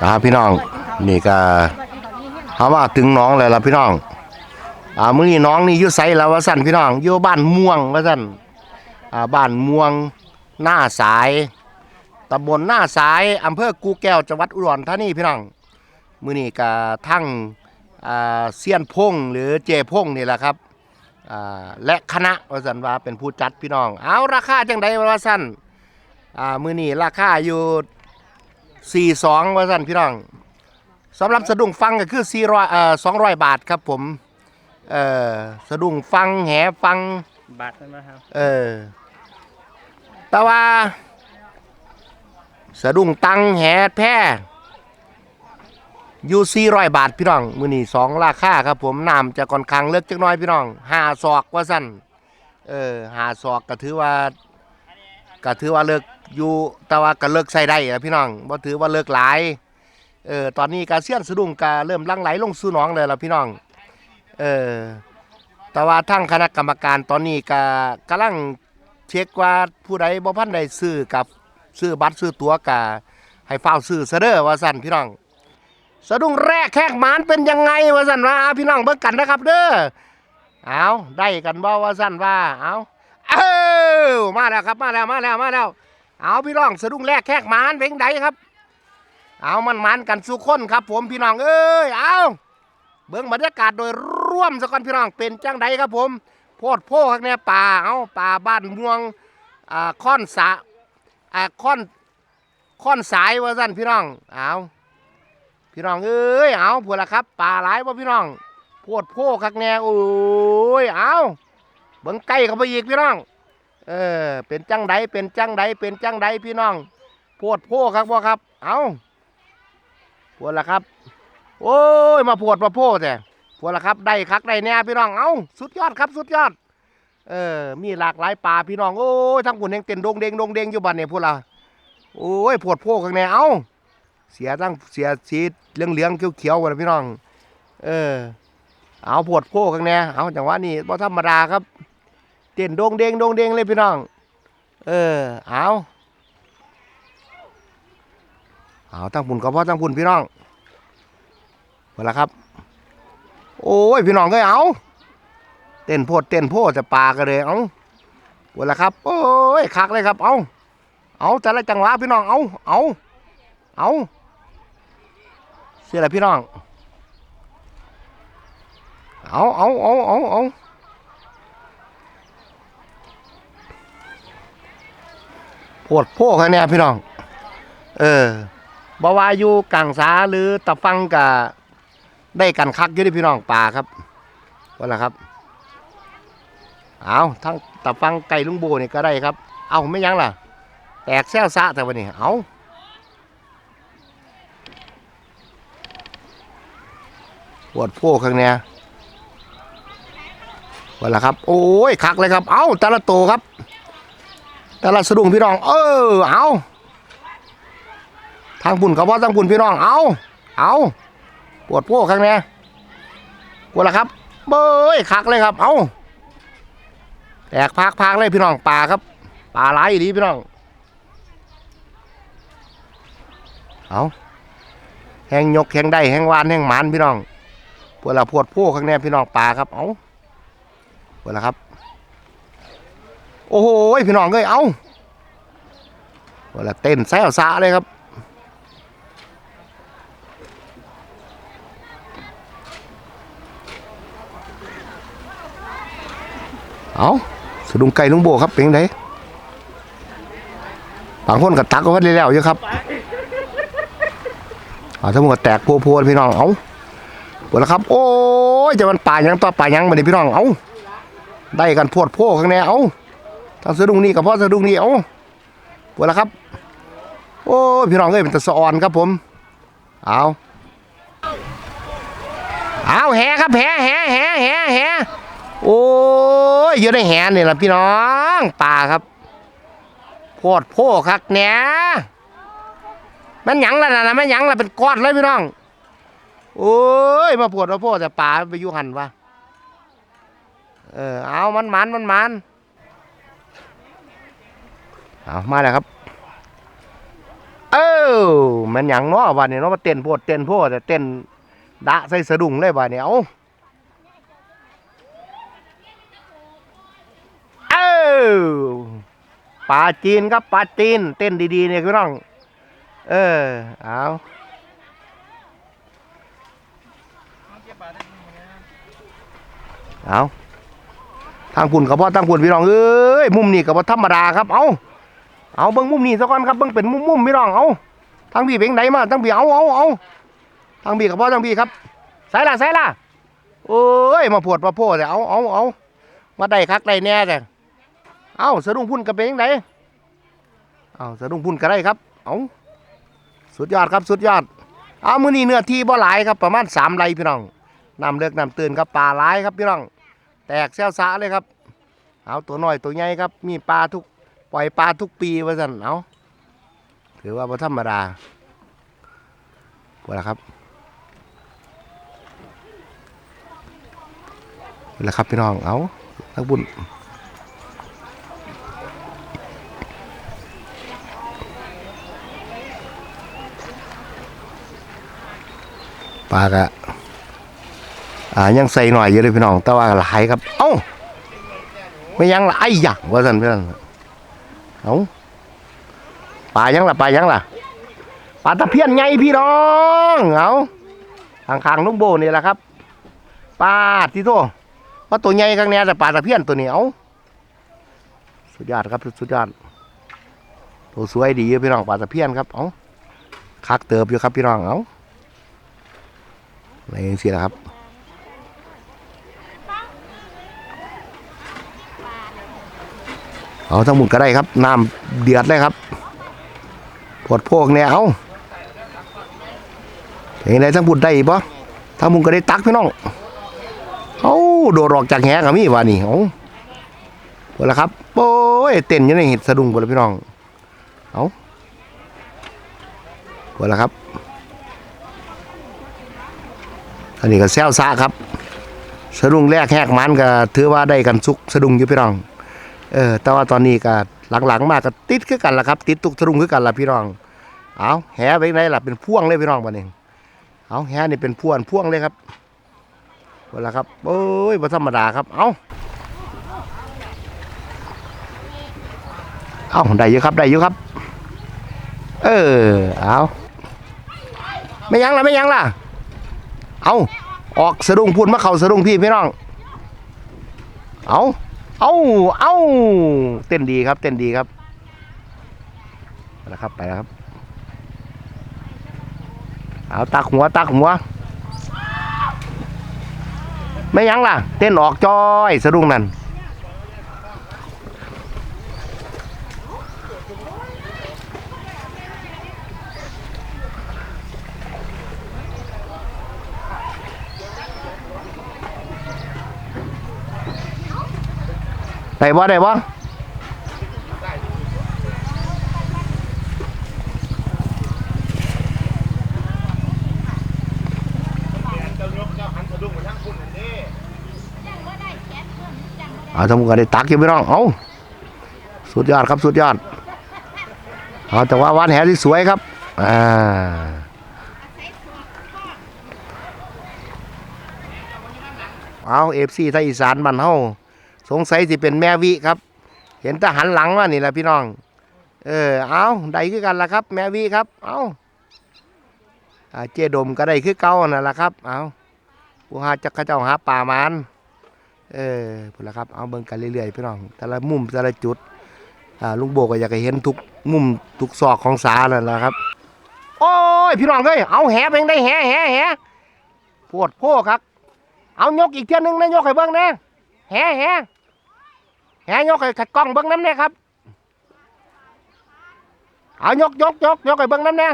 นะครับพี่น้องนี่ก็เขาว่าถึงน้องเลยล่ะพี่น้องอ่ามื้อนี้น้องนี่อยู่ไสแล้วว่าสั่นพี่น้องอยู่บ้านม่วงว่าสั่นอ่าบ้านม่วงหน้าสายตำบลหน้าสายอำเภอกูแก้วจังหวัดอุดรธานีพี่น้องมื้อนี้ก็ทั้งอ่าเซียนพงหรือเจพงนี่แหละครับอ่าและคณะว่าสั่นว่าเป็นผู้จัดพี่น้อง เอาราคาจังไดว่าสั่นอ่ามื้อนี้ราคาอยู่ 42ว่าสั่นพี่น้องสำหรับสะดุ้งฟังก็คือ400เอ่อ200บาทครับผมเอ่อสะดุ้งฟังแหฟังบัตรนั่นนะครับเออแต่ว่า สะดุ้งตังแหแพร่อยู่400บาทพี่น้องมือนี่สองราคาครับผมน้ำจะค่อนข้างเลิกจักหน้อยพี่น้องห้าศอกว่าสั้นเออห้าศอกก็ถือว่าก็ถือว่าเลิก อยู่แต่ว่าก็เลิกใส่ได้อะพี่น้องบ่ถือว่าเลิกหลายเออตอนนี้กาเซียนสะดุ้งกาเริ่มลังไหลลงสู่หนองเลยล่ะพี่น้องเออแต่ว่าทั้งคณะกรรมการตอนนี้ก็กำลังเช็คว่าผู้ใดบ่พันได้ซื้อกับซื้อบัตรซื้อตั๋วกะให้เฝ้าวซื้อซะเด้อว่าสั่นพี่น้อง สะดุ้งแรกแขกหมานเป็นยังไงว่าสั่นว่าพี่น้องเบิ่งกันนะครับเด้อเอาได้กันบ่ว่าสั่นว่าเอาเอ้ามาแล้วครับมาแล้วมาแล้วมาแล้ว เอาพี่น้องสะดุ้งแรกแขกมานเป็นไดครับ เอามันมันกันสุกคนครับ ผมพี่น้องเอ้ยเอาเบื้องบรรยากาศโดยร่วมสกอนพี่น้องเป็นจังใดครับผม โพดโพข้างในป่าเอาป่าบ้านม่วงอ่าค่อนสะอ่าค่อนค่อนสายว่าสั่นพี่น้องเอาพี่น้องเอ้ยเอาพวกละครับป่าหลายว่าพี่น้องโพดโพข้างในโอ้ยเอาเบิ้งใกล้เข้าไปอีกพี่น้อง เออ เป็นจังใดเป็นจังใดเป็นจังใดพี่น้องโพดโพครับบ่อครับ เอาพวกละครับ โอ้ย มาปวดมาโพดแต่พวกละครับ ได้คักได้แน่พี่น้อง เอ้าสุดยอดครับสุดยอด เออ มีหลากหลายปลาพี่น้อง โอ้ยทั้งปุ่นแห่งเต้นโดงเดงโดงเดงอยู่บ้านเนี่ยพวกละโอ้ยปวดโพกข้างในเอ้าเสียทั้งเสียสีเหลืองเหลืองเขียวเขียวๆกันพี่น้อง เออ เอาปวดโพกข้างในเอาจังหวะนี้บ่ธรรมดาครับ เต้นโดงเด้งโดงเด้งเลยพี่น้อง เออ เอาเอาทั้งปุ่นก็เพราะทั้งปุ่นพี่น้องหมดแล้วครับ โอ้ยพี่น้องก็เอาเต้นโพดเต้นโพดจะปลากันเลยเอาหมดแล้วครับ โอ้ยคักเลยครับ เอาเอาแต่ละจังหวะพี่น้องเอาเอาเอาเสียอะไรพี่น้อง เอาเอาเอาเอาเอา โพดโพดกันเนี่ยพี่น้อง เออบ่ว่าอยู่กลางสาหรือตะฟังกะได้กันคักอยู่ที่พี่น้องป่าครับว่าล่ะครับ เอาทั้งตะฟังไก่ลุงโบนี่ก็ได้ครับ เอาไม่ยั้งล่ะ แตกแซวซะแต่วันนี้เอาปวดโพข้างเนี้ยว่าล่ะครับ โอ้ยคักเลยครับ เอาแต่ละโตครับ ต่ละสะดุ้งพี่น้อง เออ เอาทางปุ่นเขาว่าทางปุ่นพี่น้อง เอาเอาปวดโป้ข้างในปวดละครับ เบ้ยคักเลยครับ เอาแตกพักพักเลยพี่น้องป่าครับป่าหลายดีพี่น้อง เอาแห้งยกแห้งได้แห้งวานแห้งหมันพี่น้องปวดละปวดโป้ข้างในพี่น้องป่าครับ เอาปวดละครับ โอ้โหพี่น้องเอ้ยเอาปวละเต้นแซวซาเลยครับเอาสะดุงไก่ลุงโบครับเป็นไงบางคนก็ตักก็ว่าได้แล้วอยู่ครับเอาทั้งหมดแตกโพวๆพี่น้องเอาหมดแล้วครับ โอ้ยจะมันป่ายังต่อป่ายังมาดิพี่น้องเอาได้กันพวดโพข้างในเอาาสะดุ้งนี่กับพ่อสะดุ้งนี่เอาหมดแล้วครับ โอ้พี่น้องเอ้ยเป็นตะสะออนครับผม เอาเอาแห่ครับแห่แห่แห่แห่แห่โอ้ยอยู่ในแหนนี่แหละพี่น้องป่าครับโพดโพคักเนี่ยมันหยังและนะมันหยังและเป็นก้อนเลยพี่น้อง โอ้ยมาปวดมาโพดแต่ป่าไปยู่หันวะเออเอามันมันมันมัน เอามาแล้วครับ เออมันหยังเนาะวันนี้เนาะมาเต้นโพดเต้นโพดแต่เต้นดะใส่สะดุ้งเลยวันนี้เอาเออปลาจีนครับปลาจีน เต้นดีๆเนี่ยพี่น้อง เออเอาเอาทางปุ่นกับพ่อทางปุ่นพี่น้องเอ้ยมุมนี้กับพ่อธรรมดาครับ เอ้า เอาเบิ้งมุมนี้ซะก่อนครับเบิ้งเป็นมุมมุมๆพี่น้องเอาทางพี่เป็นไหนมาทางพี่เอาเอาเอาทางพี่กับพ่อทางพี่ครับใส่ละใส่ละโอ้ยมาปวดมาโพดแต่เอาเอาเอามาได้คักได้แน่แต่เอาสะดุ้งพุ่นกับเป็นยังไงเอาสะดุ้งพุ่นก็ได้ครับเอาสุดยอดครับสุดยอดเอามือนี้เนื้อที่บ่หลายครับประมาณสามไรพี่น้องนำเลือกนำตื่นครับปลาหลายครับพี่น้อง แตกแซวสาเลยครับ เอาตัวน้อยตัวใหญ่ครับมีปลาทุก ปล่อยปลาทุกปีว่าสันเอาถือว่าบ่ธรรมดาพอแล้วครับแหละครับพี่น้อง เอาทักบุญปลากะอ่า ยังใส่หน่อยอยู่เลยพี่น้อง แต่ว่าหลายครับ เอ้า ไม่ยังละไอ้ยักว่าสันพี่น้อง เอาปลายังล่ะปลายังล่ะปลาตะเพียนไงพี่น้องเอาทางคางลุงโบนี่แหละครับปลาที่โตว่าตัวใหญ่ข้างเนี้ยแต่ปลาตะเพียนตัวนี้เอาสุดยอดครับสุดยอดตัวสวยดีพี่น้องปลาตะเพียนครับเอาคักเติบอยู่ครับพี่น้องเอาอะไรอย่างนี้นะครับ เอาทั้งหมดก็ได้ครับน้ำเดือดเลยครับปวดพวกเนี่ยเอาเห็นไรทั้งบุญได้ปะทั้งมุงก็ได้ตักพี่น้องเอาโดดออกจากแหกับมี่วานี่เอาหมดแล้วครับโอ้ยเต้นอยังในเห็ดสะดุ้งหมดแล้วพี่น้องเอาหมดแล้วครับ อันนี้ก็แซวซาครับ สะดุ้งแรกแหกมันก็ถือว่าได้กันสุกสะดุ้งอยู่พี่น้อง เออแต่ว่าตอนนี้ก็หลังๆ มากก็ติดคือกันละครับ ติดตุกสะดุ้งคือกันละพี่น้อง เอาแหไปไหนล่ะเป็นพ่วงเลยพี่น้องบัดนี้เอาแหนี่เป็นพ่วงพ่วงเลยครับเวลาครับโอ้ยบ่ธรรมดาครับ เอาเอาได้เยอะครับได้เยอะครับ เออเอาไม่ยั้งล่ะไม่ยั้งล่ะเอาออกสะดุ้งพูดมาเข้าสะดุ้งพี่พี่น้องเอา เอาเอ้าเต้นดีครับ เต้นดีครับไปแล้วครับไปแล้วครับ เอาตักหัวตักหัว ไม่ยั้งล่ะ เต้นออกจอยสะดุ้งนั่น ได้บ่ได้บ่เอาทำกันได้ตักอยู่พี่น้อง เอาสุดยอดครับสุดยอด เอาแต่ว่าวันแหที่สวยครับ อ่า เอาเอฟซีไทยอีสานบ้านเฮา สงสัยสิเป็นแม่วิครับ เห็นทหารหลังว่านี่แหละพี่น้อง เออเอาได้คือกันละครับ แม่วิครับ เอาเจดมก็ได้คือเก่านั่นแหละครับ เอาผู้หาจักเขาเจ้าหาป่ามันเออพุ่นละครับ เอาเบิ่งกันเรื่อยๆพี่น้อง แต่ละมุมแต่ละจุดอ่าลุงโบก็อยากให้เห็นทุกมุมทุกซอกของสานั่นแหละครับ โอ้ยพี่น้องเอ้ยเอาแหเพ่งได้แหแหแหปวดโพครับ เอายกอีกเที่ยนึงนะยกให้เบิ่งนะแห่แห่ แห่ยกให้ขัดกล้องเบิ้งน้ำเนี่ยครับ เอายกยกยกยกให้เบิ้งน้ำเนี่ย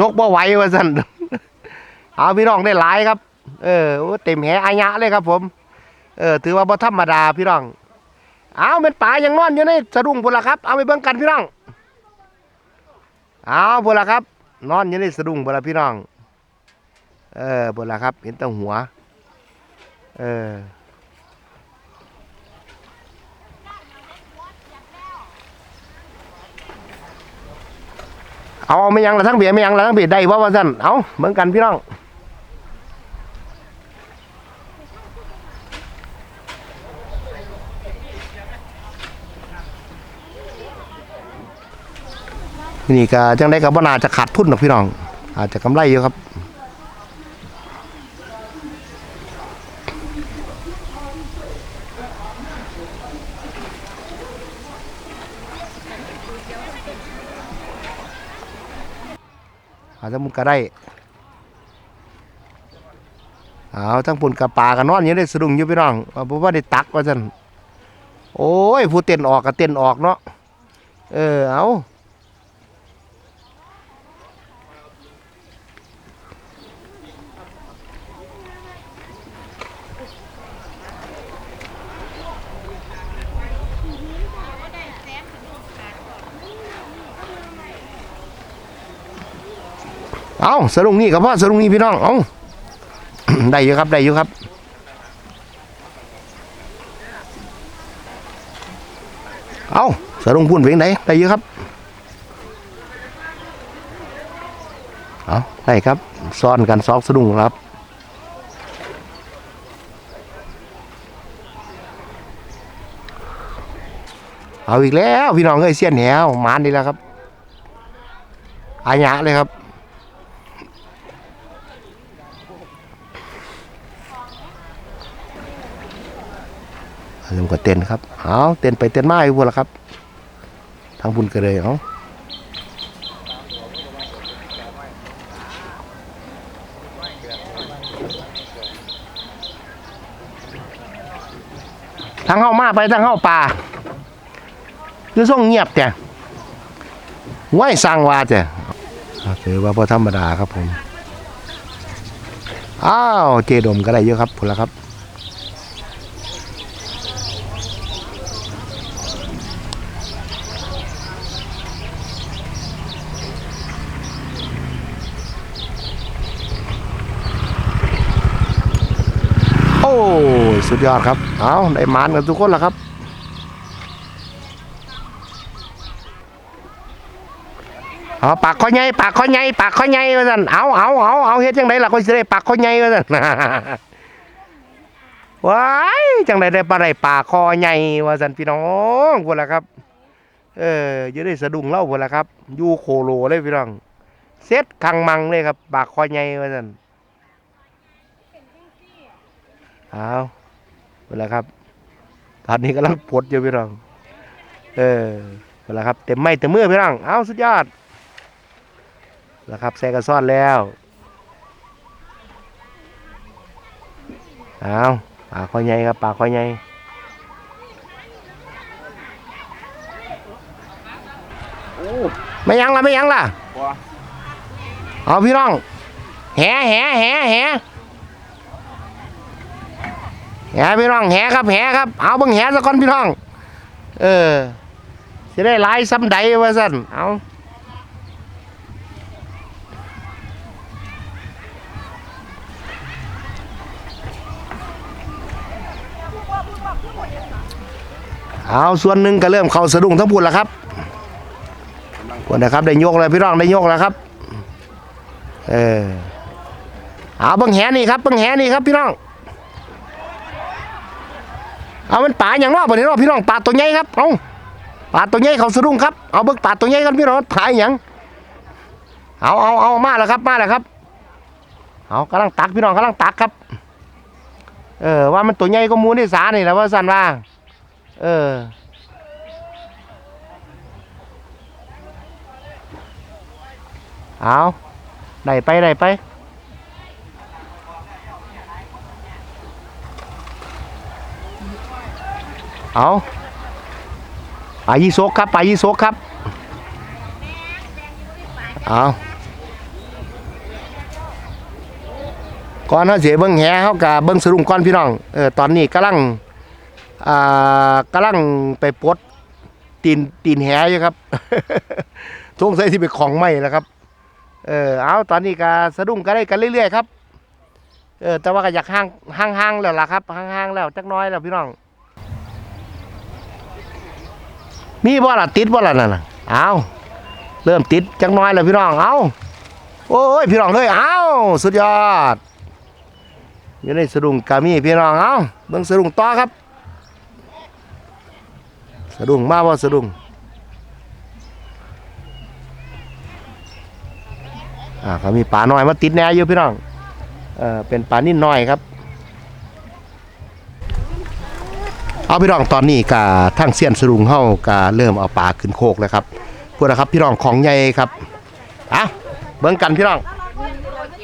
ยกบ่ไหวว่าสันเอาพี่น้องได้หลายครับ เออเต็มแหอายะเลยครับ ผม เออ ถือว่าบ่ธรรมดาพี่น้อง เอาเป็นป่ายังนอนอยู่ในสะดุ้งพุ่นละครับ เอาไปเบิ้งกันพี่น้อง เอาพุ่นละครับ นอนอยู่ในสะดุ้งพุ่นละพี่น้อง เออบนละครับ เห็นตั้งหัว เออเอาไม่ยังละทั้งเบียไม่ยังละทั้งเบียได้ว่าว่าสั่นเอาเหมือนกันพี่น้องนี่ก็จังได้กับว่านาจะขาดทุนหรอกพี่น้อง อาจจะกำไรเยอะครับ อาจจะมุนก็ได้เอาทั้งปุ่นกับปลากันนอนอยู่ได้สะดุ้งอยู่พี่น้องว่าะว่าได้ตักว่าซั่นโอ้ยผู้เต้นออกก็เต้นออกเนาะเออเอา เอาสะดุงนี่กับพ่อสะดุงนี่พี่น้องเอาได้อยู่ครับได้อยู่ครับเอาสะดุงพุ่นเพลงไหนได้อยู่ครับเอาได้ครับซ้อนกันซอกสะดุ้งครับเอาอีกแล้ว พี่น้องเอ้ยเสี้ยนแหวหมานนี่แหล้วครับอาญะเลยครับ เริ่มก็เต้นครับเอาเต้นไปเต้นมาอยู่พวกละครับทางบุญก็เลยเอาทางเข้ามาไปทางเข้าป่าคือส่งเงียบแต่ไหวสั่งวาแต่ถือว่าพอธรรมดาครับผม อ้าว เจดมก็ได้เยอะครับพวกละครับ สุดยอดครับ เอาได้มานกันทุกคนแล้วครับ เอาปากข้อใหญ่ปากข้อใหญ่ปากข้อใหญ่ว่าซั่นเอาเอาเอาเอาเฮ็ดจังไดล่ะก็สิได้ปากข้อใหญ่ว่าซั่นว้ายจังไดได้ปลาได้ปากคอใหญ่ว่าซั่นพี่น้องพุ่นล่ะครับ เอออยู่ได้สะดุ้งเล่าพุ่นล่ะครับ อยู่โคโลเลยพี่น้องเซ็ตคังมังเลยครับ ปากคอใหญ่ว่าซั่น เอาเวลาครับ ตอนนี้กำลังปวดอยู่พี่น้อง เออเวลาครับเต็มไม้เต็มมือพี่น้อง เอาสุดยอดแล้วครับแซกระซ่อนแล้วเอาปากคอใหญ่ครับปากคอใหญ่ไม่ยังล่ะไม่ยังล่ะเอาพี่น้องแห่แห่แห่แห่ แหพี่น้องแหครับแหครับ เอาบิ่งแหสักคนพี่น้อง เออจะได้หลายซ้ำใดว่าสั่นเอาเอาส่วนหนึ่งก็เริ่มเข้าสะดุ้งทั้งบุญแล้วครับควรนะครับได้ยกแล้วพี่น้องได้ยกแล้วครับ เออเอาบิ่งแหนี่ครับบิ่งแหนี่ครับพี่น้อง เอามันป่าอย่างนอกบ่นี้เนาะพี่น้องป่าตัวใหญ่ครับเอาป่าตัวใหญ่เขาสะดุ้งครับเอาเบิกป่าตัวใหญ่กันพี่น้องถ่ายอย่างเอาเอาเอามาแล้วครับมาแล้วครับเอากำลังตักพี่น้องกำลังตักครับ เออว่ามันตัวใหญ่ก็มูลที่สานี่แหละว่าสันว่าเออเอาได้ไปได้ไป เอาปลายี่สกครับปลายี่สกครับ เอาก่อนเขาเสียเบิ้งแหเขากับเบิ้งสรุงก่อนพี่น้อง เออตอนนี้กำลัง อ่ากำลังไปปดตีนตีนแหอยู่ครับทงใส่ที่เป็นของใหม่แล้วครับ เออเอาตอนนี้ก็สะดุ้งก็ได้กันเรื่อยๆครับ เออแต่ว่าก็อยากห่างห่างๆแล้วล่ะครับห่างๆแล้วจักน้อยแล้วพี่น้อง มีบ่ล่ะติดบ่ล่ะนั่นน่ะเอาเริ่มติดจังน้อยแล้วพี่น้องเอาโอ้ยพี่น้องเลยเอาสุดยอดอยู่ในสะดุ้งกามีพี่น้องเอาเบิ่งสะดุ้งต่อครับ สะดุ้งมาว่าสะดุ้งอ่าก็มีปลาน้อยมาติดแน่อยู่พี่น้องเออเป็นปลานิ่นน้อยครับ เอาพี่น้องตอนนี้กะทั้งเสี้ยนสรุงเฮากะเริ่มเอาปลาขึ้นโคกแล้วครับพวกนะครับพี่น้องของใหญ่ครับอะเบิ่งกันพี่น้อง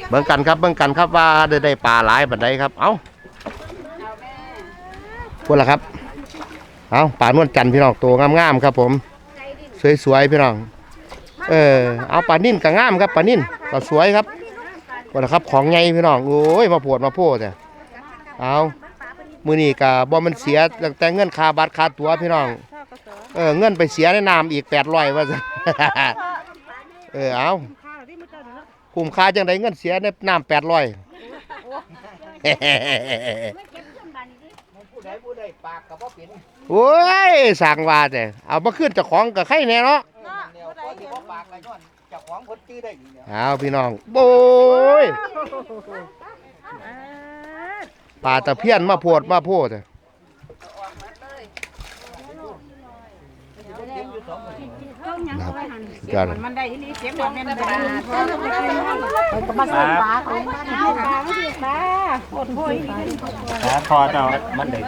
เบิ่งกันครับเบิ่งกันครับว่าได้ได้ปลาหลายบัดใดครับ เอาพวกละครับ เอาปลานวลจันพี่น้องตัวงามๆครับผม สวยๆพี่น้อง เออเอาปลานิ่นก็งามครับปลานิ่นก็สวยครับพวกละครับของใหญ่พี่น้องโอ้ยมาปวดมาโพดแต่ยเอา มือนี้กะบ่มันเสียตั้งแต่เงินค่าบัตรค่าตั๋วพี่น้อง เออเงินไปเสียในน้ำอีกแปดร้อยว่าซะเออเอาคุ้มค่าจังไดเงินเสียในน้ำแปดร้อยโอ้ยสั่งว่าแต่เอามาขึ้นเจ้าของกับใครแน่เนาะเอาพี่น้องโอ้ย ปลาตะเพียนมาโพดมาโพดแต่นะครับกันมันได้ที่นี่เสียงแบบแม่นบ้าก็มาส่งปลาของมันเอาปลาไม่ดีปลาโคตรโหยขาคอเจ้ามันเด็ก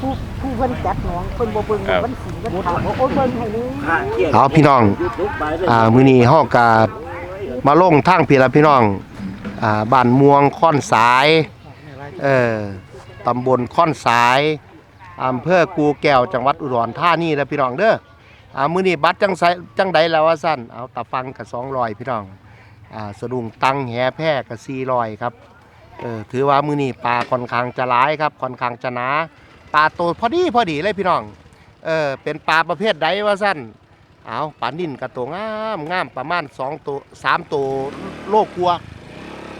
ผู้ผู้เพิ่นจับหนองเพิ่นบ่เบิ่งเพิ่นสีเพิ่นถามว่าโอ้ยเบิ่งให้นี่เอาพี่น้องอ่ามื้อนี้เฮาก็มาลงทางพี่ละพี่น้องอ่าบ้านม่วงค่อนสาย เออตำบลค่อนสายอำเภอกูแก้วจังหวัดอุดรธานีแล้วพี่น้องเด้ออ่ามื้อนี้บัตรจังไสจังใดแล้วว่าซั่นเอาตะฟังก็200พี่น้องอ่าสะดุ้งตังแหแพร่ก็400ครับเออถือว่ามื้อนี้ปลาค่อนข้างจะหลายครับค่อนข้างจะหนาปลาโตพอดีพอดีเลยพี่น้องเออเป็นปลาประเภทใดว่าซั่นเอาปลานิ่นกับตัวงามงามประมาณ2ตัว3ตัวโลกลัว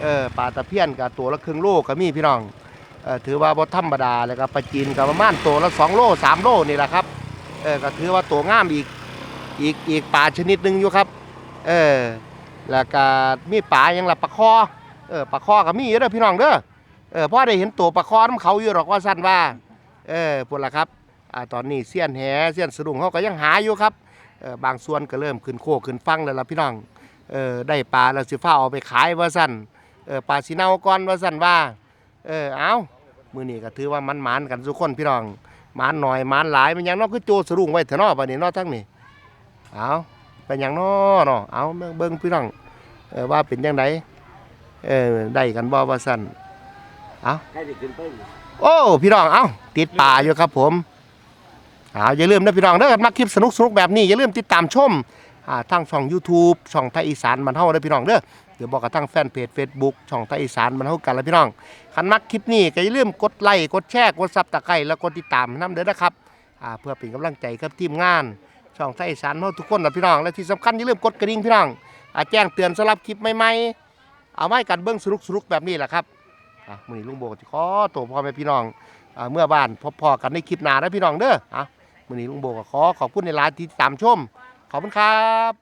เออปลาตะเพียนกับตัวละครึ่งโลก็มีพี่น้อง ถือว่าบ่ธรรมดาเลยครับปลาจีนกับประมาณตัวละ2โล3โลนี่แหละครับเออก็ถือว่าตัวงามอีกอีกอีกปลาชนิดหนึ่งอยู่ครับเออแล้วก็มีปลาอย่างละปลาคอเออปลาคอก็มีอยู่เด้อพี่น้องเด้อเออพ่อได้เห็นตัวปลาคอน้ำเขาอยู่หรอกว่าสั้นว่าเออพุ่นละครับอ่าตอนนี้เสี้ยนแหเสี้ยนสะดุ้งเขาก็ยังหาอยู่ครับเออบางส่วนก็เริ่มขึ้นโคขึ้นฟังแล้วล่ะพี่น้องเออได้ปลาแล้วสิฟ้าเอาไปขายว่าสั่นเออปลาสีเน่าก่อนว่าสั่นว่า เออเอามือนี้ก็ถือว่ามันหมานกันทุกคนพี่น้องหมานหน่อยหมานหลายมันหยังเนอกคือโจสรุงไว้เถอะเนาะบัดนี้เนาะทั้งนี้เอาเป็นหยังเนาะเนาะเอาเบิ่งพี่น้องเออว่าเป็นยังไงเออได้กันบ่ว่าสั่นเอาให้ได้ขึ้นไปโอ้พี่น้องเอ้าติดป่าอยู่ครับผมเอาอย่าลืมนะพี่น้องถ้าเกิดมาคลิปสนุกสนุกๆแบบนี้อย่าลืมติดตามชมอ่าทางช่อง YouTube ช่องไทยอีสานมันเฮาเด้อพี่น้องเด้อ เดี๋ยวบอกกับทางแฟนเพจ Facebook ช่องไทยอีสานมันเฮากันแล้วพี่น้องคันมักคลิปนี้ก็อย่าลืมกดไลค์กดแชร์กดซับตะไคร้แล้วกดติดตามนํเด้อนะครับอ่าเพื่อเป็นกำลังใจกับทีมงาน ช่องไทยอีสานเฮาทุกคนนะพี่น้อง และที่สำคัญอย่าลืมกดกระดิ่งพี่น้องอ่าแจ้งเตือนสำหรับคลิปใหม่ๆเอาไว้กันเบิ่งสนุกๆแบบนี้แหละครับอะมื้อนี้ลุงโบก็สิขอตัวพ่อแม่พี่น้องอ่าเมื่อบ้านพบพอกันในคลิปหน้านะพี่น้องเด้ออะมื้อนี้ลุงโบก็ขอขอบคุณในร้านที่ตามชมขอบคุณครับ